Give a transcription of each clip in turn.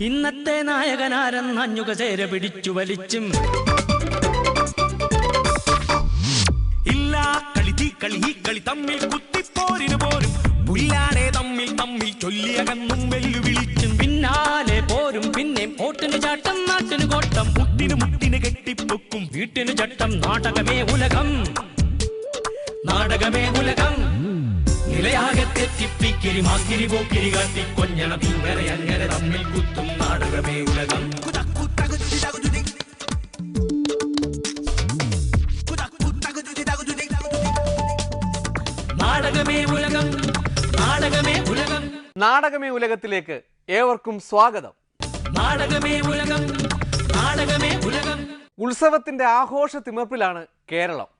ഇന്നത്തെ നായകനാരെന്നഞ്ഞുക ചേര പിടിച്ചു വലിച്ചും. ഇല്ല പോരും. തമ്മിൽ തമ്മിൽ പിന്നാലെ പോരും പിന്നെ ഓട്ടിന് ചാട്ടം നാട്ടിന് കോട്ടം. മുട്ടിന് മുട്ടിന് കെട്ടിപ്പൊക്കും വീട്ടിന് ചട്ടം നാടകമേ ഉലകം. നാടകമേ ഉലകം. നിലയാകെ തെറ്റിപ്പിക്കിരി മാക്കിരി പോക്കിരി കാട്ടി കൊഞ്ഞണ തീങ്ങരെ അങ്ങനെ തമ്മിൽ കുത്തും നാടകമേ ഉലകം. നാടകമേ ഉലകം നാടകമേ ഉലകം. നാടകമേ ഉലകത്തിലേക്ക് ഏവർക്കും സ്വാഗതം. നാടകമേ ഉലകം നാടകമേ ഉലകം. ഉത്സവത്തിന്റെ ആഘോഷ തിമർപ്പിലാണ് കേരളം.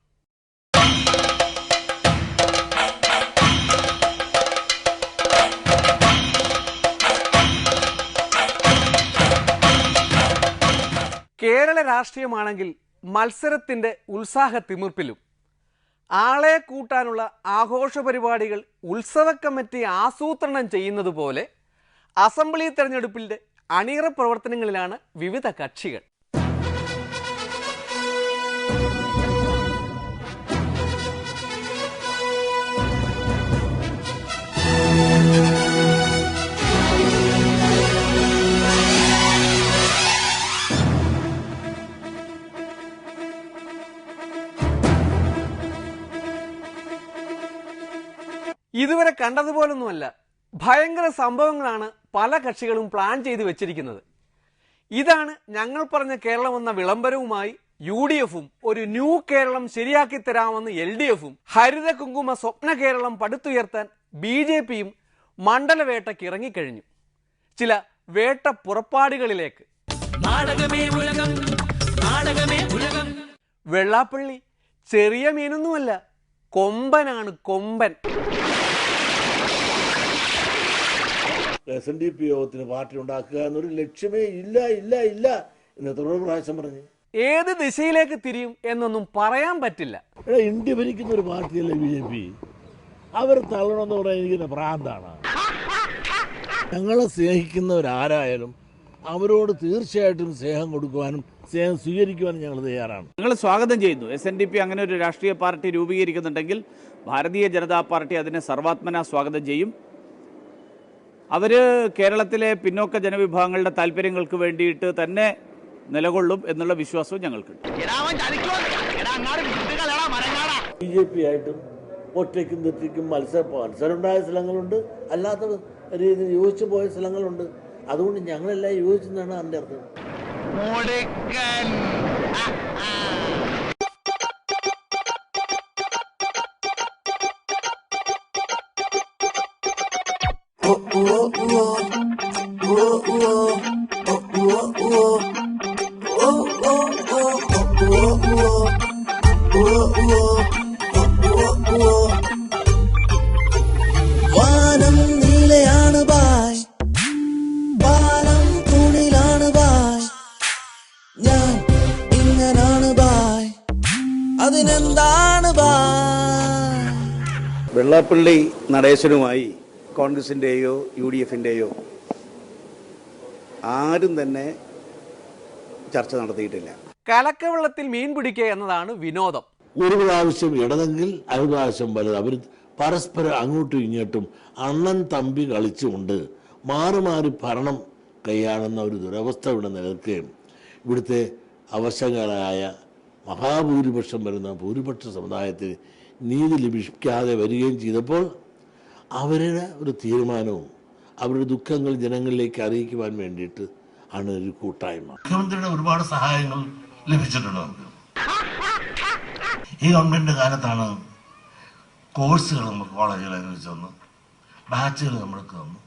കേരള രാഷ്ട്രീയമാണെങ്കിൽ മത്സരത്തിന്റെ ഉത്സാഹ തിമിർപ്പിലും ആളെ കൂട്ടാനുള്ള ആഘോഷ പരിപാടികൾ ഉത്സവ കമ്മിറ്റി ആസൂത്രണം ചെയ്യുന്നത് പോലെ അസംബ്ലി തെരഞ്ഞെടുപ്പിന്റെ അണിയറ പ്രവർത്തനങ്ങളിലാണ് വിവിധ കക്ഷികൾ. ഇതുവരെ കണ്ടതുപോലൊന്നുമല്ല. ഭയങ്കര സംഭവങ്ങളാണ് പല കക്ഷികളും പ്ലാൻ ചെയ്ത് വെച്ചിരിക്കുന്നത്. ഇതാണ് ഞങ്ങൾ പറഞ്ഞ കേരളം എന്ന വിളംബരവുമായി യു ഡി എഫും ഒരു ന്യൂ കേരളം ശരിയാക്കി തരാമെന്ന് എൽ ഡി എഫും ഹരിത കുങ്കുമ സ്വപ്ന കേരളം പടുത്തുയർത്താൻ ബി ജെ പിയും മണ്ഡലവേട്ടയ്ക്ക് ഇറങ്ങിക്കഴിഞ്ഞു. ചില വേട്ട പുറപ്പാടുകളിലേക്ക് വെള്ളാപ്പള്ളി ചെറിയ മീനൊന്നുമല്ല കൊമ്പനാണ് കൊമ്പൻ. എസ് എൻ ഡി പി യോഗത്തിന് പാർട്ടി ഉണ്ടാക്കുക എന്നൊരു ലക്ഷ്യമേ ഇല്ല ഇല്ല ഇല്ല എന്ന് തുടർ പ്രാവശ്യം പറഞ്ഞു. ഏത് ദിശയിലേക്ക് തിരിയും എന്നൊന്നും പറയാൻ പറ്റില്ല. ഇന്ത്യ ഭരിക്കുന്ന ഒരു പാർട്ടിയല്ലേ ബി ജെ പി? അവർ തള്ളണമെന്ന് പറയാൻ എനിക്ക് ഭ്രാന്താണ് ഞങ്ങളെ സ്നേഹിക്കുന്നവരാരായാലും അവരോട് തീർച്ചയായിട്ടും സ്നേഹം കൊടുക്കുവാനും സ്നേഹം സ്വീകരിക്കുവാനും ഞങ്ങൾ തയ്യാറാണ്. ഞങ്ങൾ സ്വാഗതം ചെയ്യുന്നു. എസ് എൻ ഡി പി അങ്ങനെ ഒരു രാഷ്ട്രീയ പാർട്ടി രൂപീകരിക്കുന്നുണ്ടെങ്കിൽ ഭാരതീയ ജനതാ പാർട്ടി അതിനെ സർവാത്മന സ്വാഗതം ചെയ്യും. അവർ കേരളത്തിലെ പിന്നോക്ക ജനവിഭാഗങ്ങളുടെ താല്പര്യങ്ങൾക്ക് വേണ്ടിയിട്ട് തന്നെ നിലകൊള്ളും എന്നുള്ള വിശ്വാസവും ഞങ്ങൾക്കുണ്ട്. ബി ജെ പി ആയിട്ടും ഒറ്റയ്ക്കും തെറ്റിക്കും മത്സരം മത്സരം ഉണ്ടായ സ്ഥലങ്ങളുണ്ട്. അല്ലാത്ത രീതിയിൽ യോജിച്ചു പോയ സ്ഥലങ്ങളുണ്ട്. അതുകൊണ്ട് ഞങ്ങളെല്ലാം യോജിച്ചെന്നാണ് അതിന്റെ അർത്ഥം. വാനം ഞാൻ ഇങ്ങനാണ് വെള്ളാപ്പള്ളി നടേശനുമായി കോൺഗ്രസിന്റെയോ യു ഡി എഫിന്റെയോ ആരും തന്നെ ചർച്ച നടത്തിയിട്ടില്ല. കലക്കവെള്ളത്തിൽ മീൻ പിടിക്കുക എന്നതാണ് വിനോദം. ഒരു പ്രാവശ്യം ഇടതെങ്കിൽ ഒരു പ്രാവശ്യം വലുത്. അവർ പരസ്പരം അങ്ങോട്ടും ഇങ്ങോട്ടും അണ്ണൻ തമ്പി കളിച്ചുകൊണ്ട് മാറി മാറി ഭരണം കൈയാളുന്ന ഒരു ദുരവസ്ഥ ഇവിടെ നിലനിൽക്കുകയും ഇവിടുത്തെ അവശങ്ങളായ മഹാഭൂരിപക്ഷം വരുന്ന ഭൂരിപക്ഷ സമുദായത്തിന് നീതി ലഭിക്കാതെ വരികയും ചെയ്തപ്പോൾ അവരുടെ ഒരു തീരുമാനവും അവരുടെ ദുഃഖങ്ങൾ ജനങ്ങളിലേക്ക് അറിയിക്കുവാൻ വേണ്ടിയിട്ട് ആണ് ഒരു കൂട്ടായ്മ. മുഖ്യമന്ത്രിയുടെ ഒരുപാട് സഹായങ്ങൾ ലഭിച്ചിട്ടുണ്ട് നമുക്ക്? ഈ ഗവൺമെന്റിന്റെ കാലത്താണ് കോഴ്സുകൾ നമുക്ക് കോളേജുകൾ അനുവദിച്ചു തന്നു. ബാച്ചുകൾ നമ്മൾക്ക് തന്നു.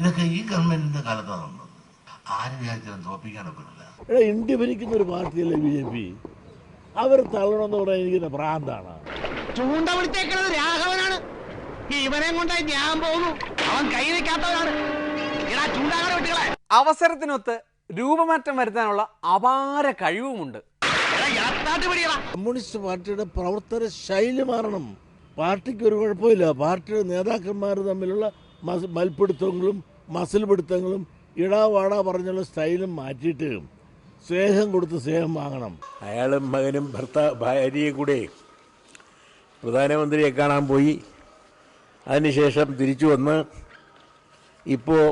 ഇതൊക്കെ ഈ ഗവൺമെന്റിന്റെ കാലത്താണ് തന്നത് ആരും വിചാരിച്ചാലും തോപ്പിക്കാനൊക്കില്ല എടാ ഇന്ത്യ ഭരിക്കുന്ന ഒരു പാർട്ടിയല്ലേ ബി ജെ പി? അവർ തള്ളണമെന്ന് പറയാൻ എനിക്കിന്റെ ഭ്രാന്താണ്. ചൂണ്ട വിളിച്ചേക്കുന്നത് രാഘവനാണ്. ഇവനെ കൊണ്ടായി ഞാൻ പോകുന്നു. അവൻ കൈ വെക്കാത്തവനാണ് അവസരത്തിനൊത്ത് രൂപമാറ്റം വരുത്താനുള്ള അപാര കഴിവുമുണ്ട്. എടാ യാത്രാട്ട് പിടികളാ കമ്മ്യൂണിസ്റ്റ് പാർട്ടിയുടെ പ്രവർത്തന ശൈലി മാറണം. പാർട്ടിക്ക് ഒരു കുഴപ്പമില്ല. പാർട്ടിയുടെ നേതാക്കന്മാർ തമ്മിലുള്ള മൽപിടുത്തങ്ങളും മൽപ്പിടുത്തങ്ങളും മസിൽ പിടുത്തങ്ങളും ഇടാ വാടാ പറഞ്ഞുള്ള സ്റ്റൈലും മാറ്റിയിട്ട് സ്നേഹം കൊടുത്ത് സ്നേഹം വാങ്ങണം. അയാളും മകനും ഭർത്ത ഭാര്യയും കൂടെ പ്രധാനമന്ത്രിയെ കാണാൻ പോയി. അതിനുശേഷം തിരിച്ചു വന്ന് ഇപ്പോൾ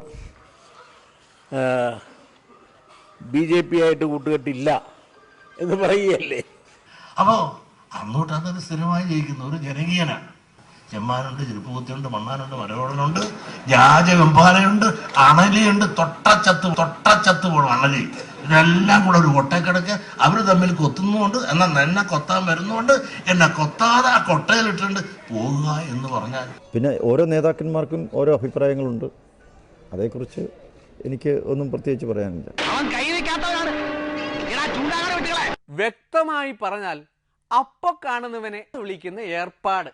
ബി ജെ പി ആയിട്ട് കൂട്ടുകെട്ടില്ല എന്ന് പറയുകയല്ലേ? അപ്പോ അങ്ങോട്ട് അതൊരു സ്ഥിരമായി ജയിക്കുന്ന ഒരു ജനകീയനാണ്. ചെമ്മാനുണ്ട് ചെരുപ്പുകുത്തിയുണ്ട് മണ്ണാനുണ്ട് മരകോടനുണ്ട് രാജവെമ്പാലയുണ്ട് അണലിയുണ്ട് തൊട്ടച്ചത്ത് തൊട്ടച്ചത്ത് പോകണം അണലി. ഇതെല്ലാം കൂടെ ഒരു കൊട്ടക്കിടക്ക്. അവർ തമ്മിൽ കൊത്തുന്നുണ്ട് എന്നാൽ എന്നെ കൊത്താൻ വരുന്നുണ്ട് എന്നെ കൊത്താതെ ആ കൊട്ടയിലിട്ടുണ്ട് പോകുക എന്ന് പറഞ്ഞാൽ പിന്നെ ഓരോ നേതാക്കന്മാർക്കും ഓരോ അഭിപ്രായങ്ങളുണ്ട്. അതേക്കുറിച്ച് എനിക്ക് ഒന്നും പ്രത്യേകിച്ച് പറയാനില്ല. വിട്ടുകളെ വ്യക്തമായി പറഞ്ഞാൽ അപ്പ കാണുന്നവനെ വിളിക്കുന്ന ഏർപ്പാട്.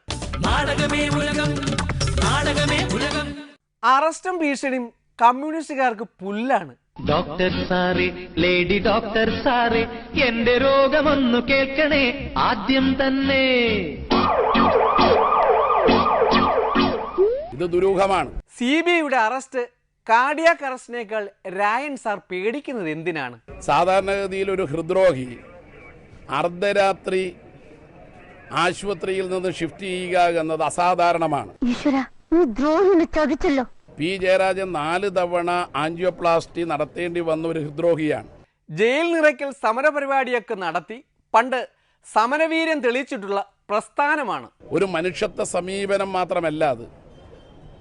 അറസ്റ്റും ഭീഷണിയും കമ്മ്യൂണിസ്റ്റുകാർക്ക് പുല്ലാണ്. ഡോക്ടർ സാറേ ലേഡി ഡോക്ടർ സാറേ എന്റെ രോഗമൊന്നു കേൾക്കണേ ആദ്യം തന്നെ. ഇത് ദുരൂഹമാണ്. സി ബി ഐയുടെ അറസ്റ്റ് കാർഡിയാക് അറസ്റ്റിനേക്കാൾ രായൻ സാർ പേടിക്കുന്നത് എന്തിനാണ്? സാധാരണഗതിയിൽ ഒരു ഹൃദ്രോഗി അർദ്ധരാത്രി ആശുപത്രിയിൽ നിന്ന് ഷിഫ്റ്റ് ചെയ്യുക എന്നത് അസാധാരണമാണ്. ഈശ്വര നീ ദ്രോഹിനെ പി ജയരാജൻ നാല് തവണ ആൻജിയോപ്ലാസ്റ്റി നടത്തേണ്ടി വന്ന ഒരു ഹൃദ്രോഹിയാണ്. ജയിൽ നിറയ്ക്കൽ സമരപരിപാടിയൊക്കെ നടത്തി പണ്ട് സമരവീര്യം തെളിയിച്ചിട്ടുള്ള പ്രസ്ഥാനമാണ്. ഒരു മനുഷ്യത്വ സമീപനം മാത്രമല്ല അത്.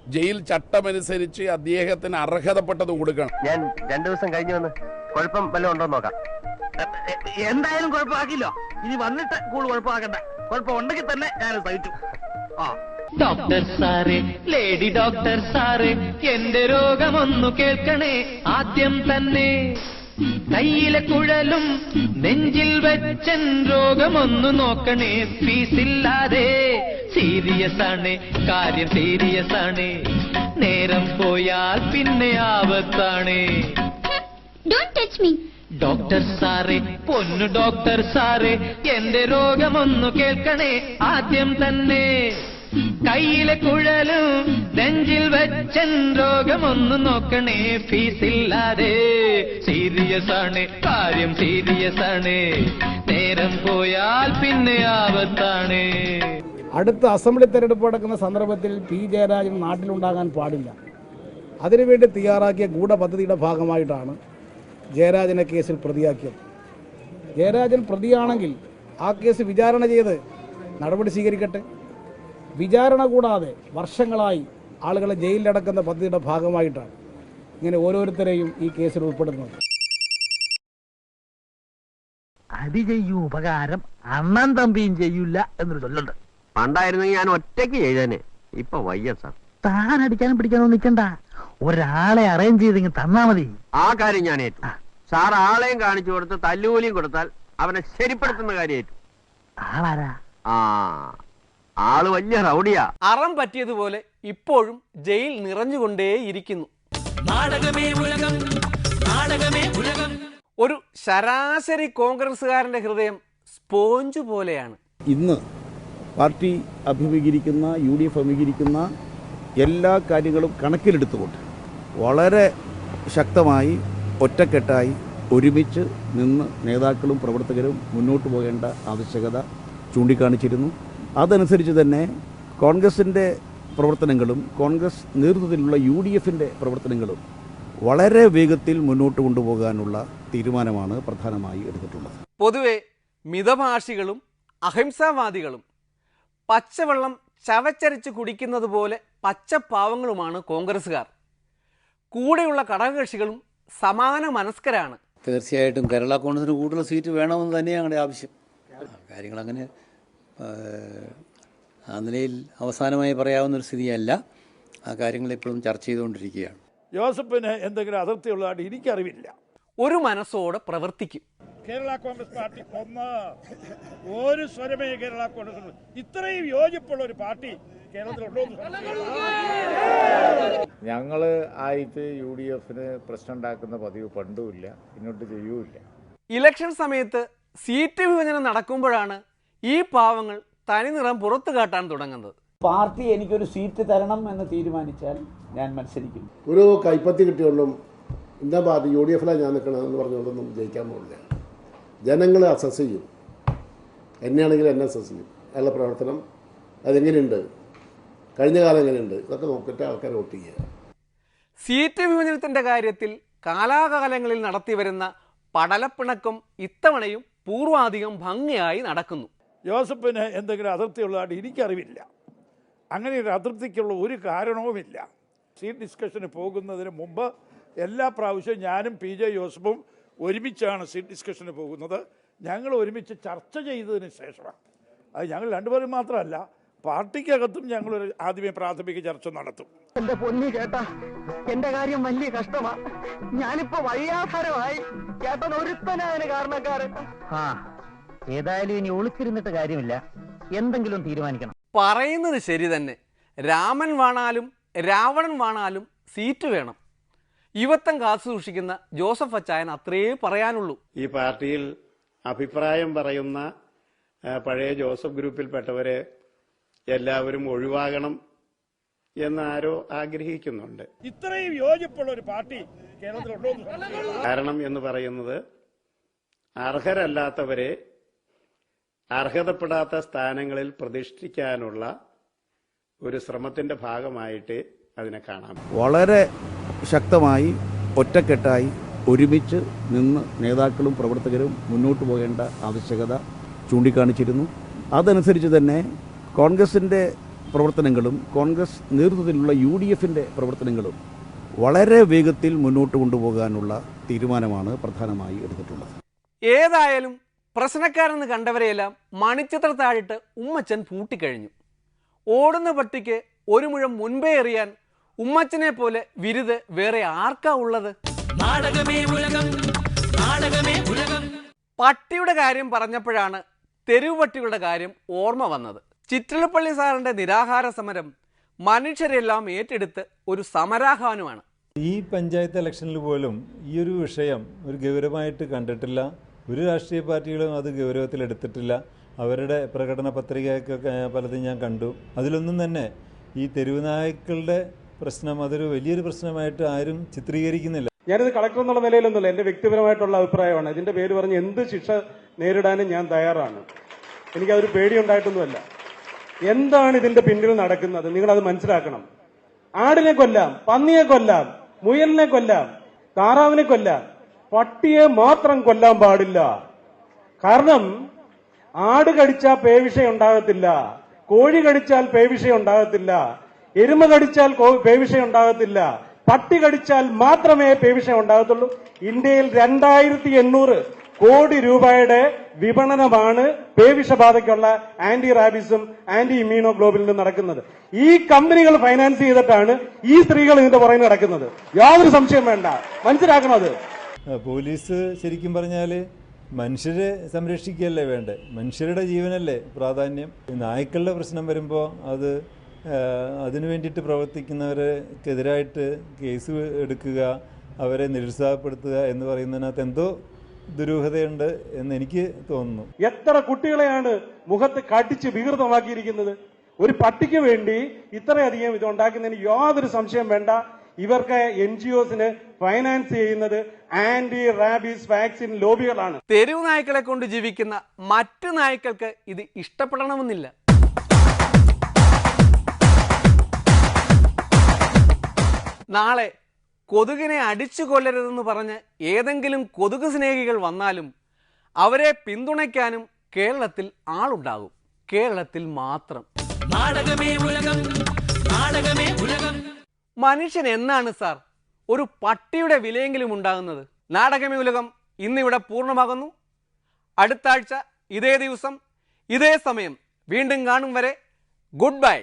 ജയിൽ ചട്ടമനുസരിച്ച് അദ്ദേഹത്തിന് അർഹതപ്പെട്ടത് കൊടുക്കണം. ഞാൻ രണ്ടു ദിവസം കഴിഞ്ഞു വന്ന് കുഴപ്പം വല്ലതും ഉണ്ടോ നോക്കാം. എന്തായാലും കുഴപ്പമാക്കില്ലോ ഇനി വന്നിട്ട് കൂടുതൽ കുഴപ്പമാക്കണ്ട. കുഴപ്പം ഉണ്ടെങ്കിൽ തന്നെ ഞാൻ സഹിച്ചു. ആ. ഡോക്ടർ സാറേ ലേഡി ഡോക്ടർ സാറേ എന്റെ രോഗമൊന്നു കേൾക്കണേ ആദ്യം തന്നെ. കയ്യിലെ കുഴലും നെഞ്ചിൽ വെച്ചൻ രോഗമൊന്നു നോക്കണേ ഫീസില്ലാതെ. സീരിയസ് ആണ് കാര്യം സീരിയസ് ആണ് നേരം പോയാൽ പിന്നെ ആപത്താണ്. ഡോക്ടർ സാറേ പൊന്നു ഡോക്ടർ സാറേ എന്റെ രോഗമൊന്നു കേൾക്കണേ ആദ്യം തന്നെ. കയ്യിലെ കുഴലും നെഞ്ചിൽ വെച്ചൻ രോഗമൊന്നു നോക്കണേ ഫീസില്ലാതെ. സീരിയസ് ആണ് കാര്യം സീരിയസ് ആണ് നേരം പോയാൽ പിന്നെ ആപത്താണ്. അടുത്ത അസംബ്ലി തെരഞ്ഞെടുപ്പ് നടക്കുന്ന സന്ദർഭത്തിൽ പി. ജയരാജൻ നാട്ടിലുണ്ടാകാൻ പാടില്ല. അതിനുവേണ്ടി തയ്യാറാക്കിയ ഗൂഢപദ്ധതിയുടെ ഭാഗമായിട്ടാണ് ജയരാജനെ കേസിൽ പ്രതിയാക്കിയത്. ജയരാജൻ പ്രതിയാണെങ്കിൽ ആ കേസ് വിചാരണ ചെയ്ത് നടപടി സ്വീകരിക്കട്ടെ. വിചാരണ കൂടാതെ വർഷങ്ങളായി ആളുകളെ ജയിലിലടക്കുന്ന പദ്ധതിയുടെ ഭാഗമായിട്ടാണ് ഇങ്ങനെ ഓരോരുത്തരെയും ഈ കേസിൽ ഉൾപ്പെടുന്നത്. അടി ചെയ്യൂ ഉപകാരം അണ്ണൻ തമ്പിയും ചെയ്യൂല എന്നൊരു ചൊല്ലുണ്ട്. പണ്ടായിരുന്നെങ്കിൽ ഞാൻ ഒറ്റയ്ക്ക് എഴുതാനെ ഇപ്പൊ വയ്യ സാർ. താൻ അടിക്കാനും പിടിക്കാനും നിൽക്കണ്ട ഒരാളെ അറേഞ്ച് ചെയ്തെങ്കിൽ തന്നാ മതി. ആ കാര്യം ഞാൻ ഏറ്റു. സാർ ആളെയും കാണിച്ചു കൊടുത്ത് തല്ലുകൂലിയും കൊടുത്താൽ അവനെ ശരിപ്പെടുത്തുന്ന കാര്യം ഏറ്റു. ആളാരാ? ആ ആൾ വലിയ റൗഡിയാ. അറം പറ്റിയതുപോലെ ഇപ്പോഴും ജയിൽ നിറഞ്ഞുകൊണ്ടേയിരിക്കുന്നു ഒരു ശരാശരി കോൺഗ്രസ്സുകാരന്റെ ഹൃദയം സ്പോഞ്ച് പോലെയാണ്. ഇന്ന് പാർട്ടി അഭിമുഖീകരിക്കുന്ന യു ഡി എഫ് അഭിമുഖീകരിക്കുന്ന എല്ലാ കാര്യങ്ങളും കണക്കിലെടുത്തുകൊണ്ട് വളരെ ശക്തമായി ഒറ്റക്കെട്ടായി ഒരുമിച്ച് നിന്ന് നേതാക്കളും പ്രവർത്തകരും മുന്നോട്ട് പോകേണ്ട ആവശ്യകത ചൂണ്ടിക്കാണിച്ചിരുന്നു. അതനുസരിച്ച് തന്നെ കോൺഗ്രസിന്റെ പ്രവർത്തനങ്ങളും കോൺഗ്രസ് നേതൃത്വത്തിലുള്ള യു ഡി എഫിന്റെ പ്രവർത്തനങ്ങളും വളരെ വേഗത്തിൽ മുന്നോട്ട് കൊണ്ടുപോകാനുള്ള തീരുമാനമാണ് പ്രധാനമായി എടുത്തിട്ടുള്ളത്. പൊതുവെ മിതഭാഷികളും അഹിംസാവാദികളും പച്ചവെള്ളം ചവച്ചരച്ച് കുടിക്കുന്നത് പോലെ പച്ചപ്പാവങ്ങളുമാണ് കോൺഗ്രസ്സുകാർ. കൂടെയുള്ള ഘടകകക്ഷികളും സമാന മനസ്കരാണ്. തീർച്ചയായിട്ടും കേരള കോൺഗ്രസിന് കൂടുതൽ സീറ്റ് വേണമെന്ന് തന്നെയാണ് ഞങ്ങളുടെ ആവശ്യം. കാര്യങ്ങളങ്ങനെ ആ നിലയിൽ അവസാനമായി പറയാവുന്ന ഒരു സ്ഥിതിയല്ല. ആ കാര്യങ്ങൾ ഇപ്പോഴും ചർച്ച ചെയ്തുകൊണ്ടിരിക്കുകയാണ്. ജോസഫിന് എന്തെങ്കിലും അതിർത്തിയുള്ളതായിട്ട് എനിക്കറിവില്ല. ഒരു മനസ്സോടെ പ്രവർത്തിക്കും. കേരള കോൺഗ്രസ് പാർട്ടി ഒന്ന് ഒരു സ്വരമേ കേരള കോൺഗ്രസ് ഇത്രയും യോജിപ്പുള്ള ഒരു പാർട്ടി കേരളത്തിലുണ്ടോ. ഞങ്ങൾ ആയിട്ട് യു ഡി എഫിന് പ്രശ്നം ഉണ്ടാക്കുന്ന പതിവ് പണ്ടുമില്ല ഇങ്ങോട്ട് ചെയ്യൂല്ല ഇലക്ഷൻ സമയത്ത് സീറ്റ് വിഭജനം നടക്കുമ്പോഴാണ് ഈ പാവങ്ങൾ തനിനിറം പുറത്തു കാട്ടാൻ തുടങ്ങുന്നത്. പാർട്ടി എനിക്കൊരു സീറ്റ് തരണം എന്ന് തീരുമാനിച്ചാൽ ഞാൻ മത്സരിക്കും. ഒരു കൈപ്പത്തി കിട്ടിയോണ്ടും എന്താ പാർട്ടി യു ഡി എഫിലാണ് ഞാൻ നിൽക്കണമെന്ന് പറഞ്ഞുകൊണ്ടൊന്നും ജയിക്കാൻ പോകില്ല ജനങ്ങൾ അസസ് ചെയ്യും. എന്നെയാണെങ്കിൽ എന്നെ അസസ് ചെയ്യും. അയാളുടെ പ്രവർത്തനം അതെങ്ങനെയുണ്ട്? കഴിഞ്ഞ കാലം എങ്ങനെയുണ്ട്? ഇതൊക്കെ നോക്കിയിട്ട് ആൾക്കാർ വോട്ട് ചെയ്യുക. സീറ്റ് വിഭജനത്തിന്റെ കാര്യത്തിൽ കാലാകാലങ്ങളിൽ നടത്തിവരുന്ന പടലപ്പിണക്കം ഇത്തവണയും പൂർവാധികം ഭംഗിയായി നടക്കുന്നു. ജോസഫിന് എന്തെങ്കിലും അതൃപ്തിയുള്ളതായിട്ട് എനിക്കറിവില്ല. അങ്ങനെ ഒരു അതൃപ്തിക്കുള്ള ഒരു കാരണവുമില്ല. സീറ്റ് ഡിസ്കഷന് പോകുന്നതിന് മുമ്പ് എല്ലാ പ്രാവശ്യവും ഞാനും പി ജെ ജോസഫും ഒരുമിച്ചാണ് സീറ്റ് ഡിസ്കഷന് പോകുന്നത്. ഞങ്ങൾ ഒരുമിച്ച് ചർച്ച ചെയ്തതിന് ശേഷമാണ്. അത് ഞങ്ങൾ രണ്ടുപേരും മാത്രമല്ല പാർട്ടിക്കകത്തും ഒരു ആദ്യമേ പ്രാഥമിക ചർച്ച നടത്തും. എന്റെ പൊന്നി കേട്ടാ എന്റെ കാര്യം വലിയ കഷ്ടമാ. ഞാനിപ്പോ വഴിയാധാരമായി. ചേട്ടൻ ഒരുത്തനായതിന് കാരണക്കാരൻ. ആ ഏതായാലും ഇനി ഒളിച്ചിരുന്നിട്ട് കാര്യമില്ല. എന്തെങ്കിലും തീരുമാനിക്കണം. പറയുന്നത് ശരി തന്നെ. രാമൻ വാണാലും രാവണൻ വാണാലും സീറ്റ് വേണം. യുവത്വം കാത്തു സൂക്ഷിക്കുന്ന ജോസഫ് അച്ചായൻ അത്രയേ പറയാനുള്ളൂ. ഈ പാർട്ടിയിൽ അഭിപ്രായം പറയുന്ന പഴയ ജോസഫ് ഗ്രൂപ്പിൽപ്പെട്ടവരെ എല്ലാവരും ഒഴിവാകണം എന്നാരോ ആരോ ആഗ്രഹിക്കുന്നുണ്ട്. ഇത്രയും യോജിപ്പുള്ള ഒരു പാർട്ടി കേരളത്തിലുണ്ടോ കാരണം എന്ന് പറയുന്നത് അർഹരല്ലാത്തവരെ അർഹതപ്പെടാത്ത സ്ഥാനങ്ങളിൽ പ്രതിഷ്ഠിക്കാനുള്ള ഒരു ശ്രമത്തിന്റെ ഭാഗമായിട്ട് അതിനെ കാണാം വളരെ ശക്തമായി ഒറ്റക്കെട്ടായി ഒരുമിച്ച് നിന്ന് നേതാക്കളും പ്രവർത്തകരും മുന്നോട്ട് പോകേണ്ട ആവശ്യകത ചൂണ്ടിക്കാണിച്ചിരുന്നു. അതനുസരിച്ച് തന്നെ കോൺഗ്രസിന്റെ പ്രവർത്തനങ്ങളും കോൺഗ്രസ് നേതൃത്വത്തിലുള്ള യു ഡി എഫിന്റെ പ്രവർത്തനങ്ങളും വളരെ വേഗത്തിൽ മുന്നോട്ട് കൊണ്ടുപോകാനുള്ള തീരുമാനമാണ് പ്രധാനമായി എടുത്തിട്ടുള്ളത്. ഏതായാലും പ്രശ്നക്കാരെന്ന് കണ്ടവരെയെല്ലാം മണിച്ചിത്ര താഴിട്ട് ഉമ്മച്ചൻ പൂട്ടിക്കഴിഞ്ഞു. ഓടുന്ന പട്ടിക്ക് ഒരു മുഴം മുൻപേ എറിയാൻ ഉമ്മച്ചനെ പോലെ വിരുത് വേറെ ആർക്കാ ഉള്ളത്? പട്ടിയുടെ കാര്യം പറഞ്ഞപ്പോഴാണ് തെരുവ് പട്ടികളുടെ കാര്യം ഓർമ്മ വന്നത്. ചിറ്റലപ്പള്ളി സാറിന്റെ നിരാഹാര സമരം മനുഷ്യരെല്ലാം ഏറ്റെടുത്ത് ഒരു സമരാഹ്വാനമാണ് ഈ പഞ്ചായത്ത് ഇലക്ഷനിൽ പോലും ഈ ഒരു വിഷയം ഒരു ഗൗരവമായിട്ട് കണ്ടിട്ടില്ല. ഒരു രാഷ്ട്രീയ പാർട്ടികളും അത് ഗൗരവത്തിൽ എടുത്തിട്ടില്ല. അവരുടെ പ്രകടന പത്രികയൊക്കെ പലതും ഞാൻ കണ്ടു. അതിലൊന്നും തന്നെ ഈ തെരുവ് നായ്ക്കളുടെ പ്രശ്നം അതൊരു വലിയൊരു പ്രശ്നമായിട്ട് ആരും ചിത്രീകരിക്കുന്നില്ല. ഞാനിത് കളക്ടർ എന്നുള്ള നിലയിലൊന്നുമില്ല. എന്റെ വ്യക്തിപരമായിട്ടുള്ള അഭിപ്രായമാണ്. ഇതിന്റെ പേര് പറഞ്ഞ് എന്ത് ശിക്ഷ നേരിടാനും ഞാൻ തയ്യാറാണ്. എനിക്കതൊരു പേടിയുണ്ടായിട്ടൊന്നുമല്ല. എന്താണ് ഇതിന്റെ പിന്നിൽ നടക്കുന്നത്? നിങ്ങൾ അത് മനസ്സിലാക്കണം. ആടിനെ കൊല്ലാം പന്നിയെ കൊല്ലാം മുയലിനെ കൊല്ലാം താറാവിനെ കൊല്ലാം പട്ടിയെ മാത്രം കൊല്ലാൻ പാടില്ല. കാരണം ആട് കടിച്ചാൽ പേവിഷ ഉണ്ടാകത്തില്ല കോഴി കടിച്ചാൽ പേവിഷ ഉണ്ടാകത്തില്ല എരുമ കടിച്ചാൽ പേവിഷയം ഉണ്ടാകത്തില്ല. പട്ടി കടിച്ചാൽ മാത്രമേ പേവിഷയം ഉണ്ടാകത്തുള്ളൂ. ഇന്ത്യയിൽ രണ്ടായിരത്തി എണ്ണൂറ് കോടി രൂപയുടെ വിപണനമാണ് പേവിഷബാധയ്ക്കുള്ള ആന്റി റാബിസും ആന്റി ഇമ്മ്യൂണോ ഗ്ലോബിലും നടക്കുന്നത്. ഈ കമ്പനികൾ ഫൈനാൻസ് ചെയ്തിട്ടാണ് ഈ സ്ത്രീകൾ ഇതിന്റെ പുറകെ നടക്കുന്നത്. യാതൊരു സംശയം വേണ്ട. മനസ്സിലാക്കണത് പോലീസ് ശരിക്കും പറഞ്ഞാൽ മനുഷ്യരെ സംരക്ഷിക്കുകയല്ലേ വേണ്ടേ? മനുഷ്യരുടെ ജീവനല്ലേ പ്രാധാന്യം? നായ്ക്കളുടെ പ്രശ്നം വരുമ്പോൾ അത് അതിനു വേണ്ടിയിട്ട് പ്രവർത്തിക്കുന്നവർക്കെതിരായിട്ട് കേസ് എടുക്കുക അവരെ നിരുത്സാഹപ്പെടുത്തുക എന്ന് പറയുന്നതിനകത്ത് എന്തോ ദുരൂഹതയുണ്ട് എന്ന് എനിക്ക് തോന്നുന്നു. എത്ര കുട്ടികളെയാണ് മുഖത്ത് കടിച്ച് വികൃതമാക്കിയിരിക്കുന്നത്? ഒരു പട്ടിക്ക് വേണ്ടി ഇത്രയധികം ഇത് ഉണ്ടാക്കുന്നതിന് യാതൊരു സംശയം വേണ്ട. ഇവർക്ക് എൻ ജി ഒസിന് ഫൈനാൻസ് ചെയ്യുന്നത് ആന്റി റാബീസ് വാക്സിൻ ലോബികളാണ്. തെരുവ് നായ്ക്കളെ കൊണ്ട് ജീവിക്കുന്ന മറ്റു നായ്ക്കൾക്ക് ഇത് ഇഷ്ടപ്പെടണമെന്നില്ല. നാളെ കൊതുകിനെ അടിച്ചു കൊല്ലരുതെന്ന് പറഞ്ഞ് ഏതെങ്കിലും കൊതുക് സ്നേഹികൾ വന്നാലും അവരെ പിന്തുണയ്ക്കാനും കേരളത്തിൽ ആളുണ്ടാകും. കേരളത്തിൽ മാത്രം. മനുഷ്യൻ എന്നാണ് സാർ? ഒരു പട്ടിയുടെ വിലയെങ്കിലും ഉണ്ടാകുന്നത്. നാടകമേ ഉലകം ഇന്നിവിടെ പൂർണമാകുന്നു. അടുത്ത ആഴ്ച ഇതേ ദിവസം ഇതേ സമയം വീണ്ടും കാണും വരെ. Good bye.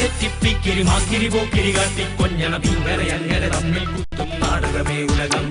തെറ്റിപ്പിക്കിരി മാക്കിരി പോക്കിരി കാട്ടി കൊഞ്ഞണ പിങ്കര അങ്ങനെ തമ്മിൽ കുത്തും നാടകമേ ഉലകം.